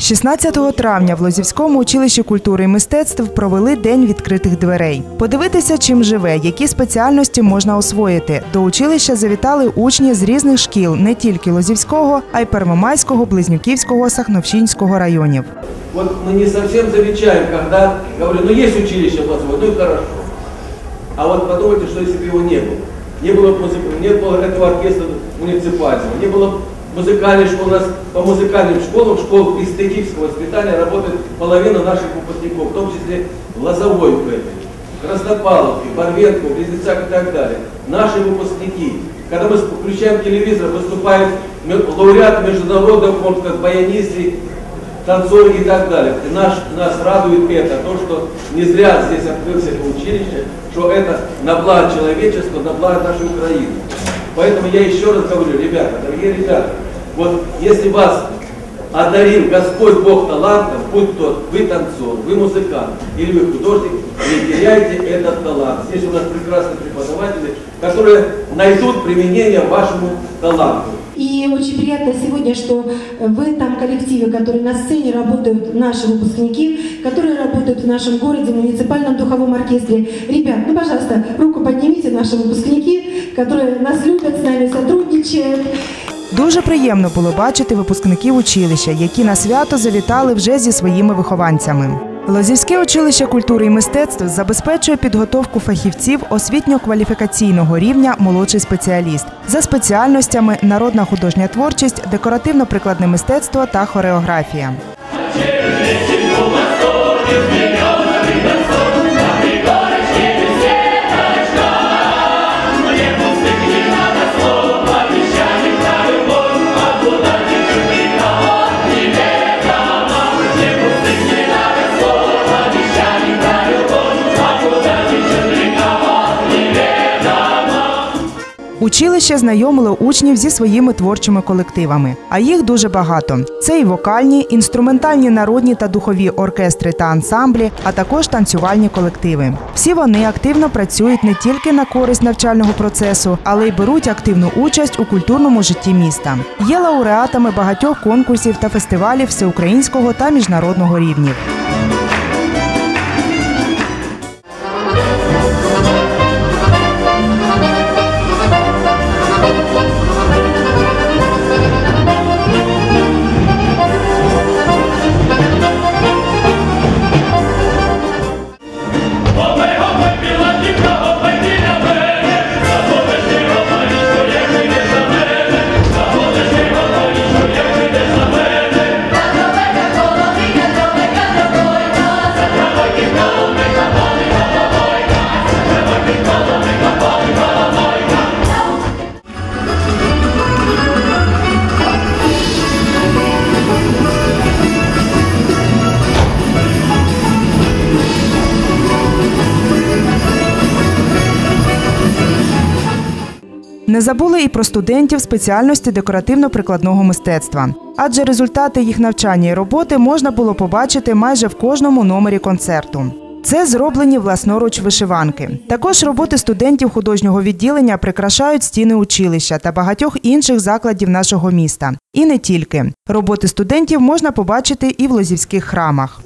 16 травня в Лозівському училищі культури і мистецтв провели день відкритих дверей. Подивитися, чим живе, які спеціальності можна освоїти. До училища завітали учні з різних шкіл, не тільки Лозівського, а й Первомайського, Близнюківського, Сахновщинського районів. Вот мы не совсем замечаем, когда говорю, ну есть училище пластовое, ну и хорошо. А вот подумайте, что если бы его не было. Не было бы музыки, не было этого оркестра муниципального, не было музыкальной школы. У нас по музыкальным школам, школ эстетического воспитания работает половина наших выпускников, в том числе Лозовой в этой, Краснопавловке, Барвенко, Близнецах и так далее. Наши выпускники. Когда мы включаем телевизор, выступает ме- лауреат международных конкурсов, баянисты, танцоры и так далее. И наш, нас радует это, то, что не зря здесь открылось это училище, что это на благо человечества, на благо нашей Украины. Поэтому я еще раз говорю, ребята, дорогие ребята, вот если вас одарил Господь Бог талантом, будь то вы танцор, вы музыкант или вы художник, не теряйте этот талант. Здесь у нас прекрасные преподаватели, которые найдут применение вашему таланту. И очень приятно сегодня, что в этом коллективе, который на сцене работают наши выпускники, которые работают в нашем городе, в муниципальном духовом оркестре. Ребят, ну, пожалуйста, руку поднимите, наши выпускники, которые нас любят, с нами сотрудничают. Дуже приємно було бачити випускників училища, які на свято завітали вже зі своїми вихованцями. Лозівське училище культури і мистецтв забезпечує підготовку фахівців освітньо-кваліфікаційного рівня молодший спеціаліст за спеціальностями народна художня творчість, декоративно-прикладне мистецтво та хореографія. Училище знайомило учнів зі своїми творчими колективами, а їх дуже багато. Це і вокальні, інструментальні народні та духові оркестри та ансамблі, а також танцювальні колективи. Всі вони активно працюють не тільки на користь навчального процесу, але й беруть активну участь у культурному житті міста. Є лауреатами багатьох конкурсів та фестивалів всеукраїнського та міжнародного рівнів. Не забули і про студентів спеціальності декоративно-прикладного мистецтва, адже результати їх навчання і роботи можна було побачити майже в кожному номері концерту. Це зроблені власноруч вишиванки. Також роботи студентів художнього відділення прикрашають стіни училища та багатьох інших закладів нашого міста. І не тільки роботи студентів можна побачити і в лозівських храмах.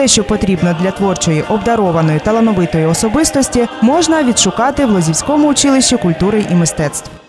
Все, що потрібно для творчої, обдарованої, талановитої особистості, можна відшукати в Лозівському училищі культури і мистецтв.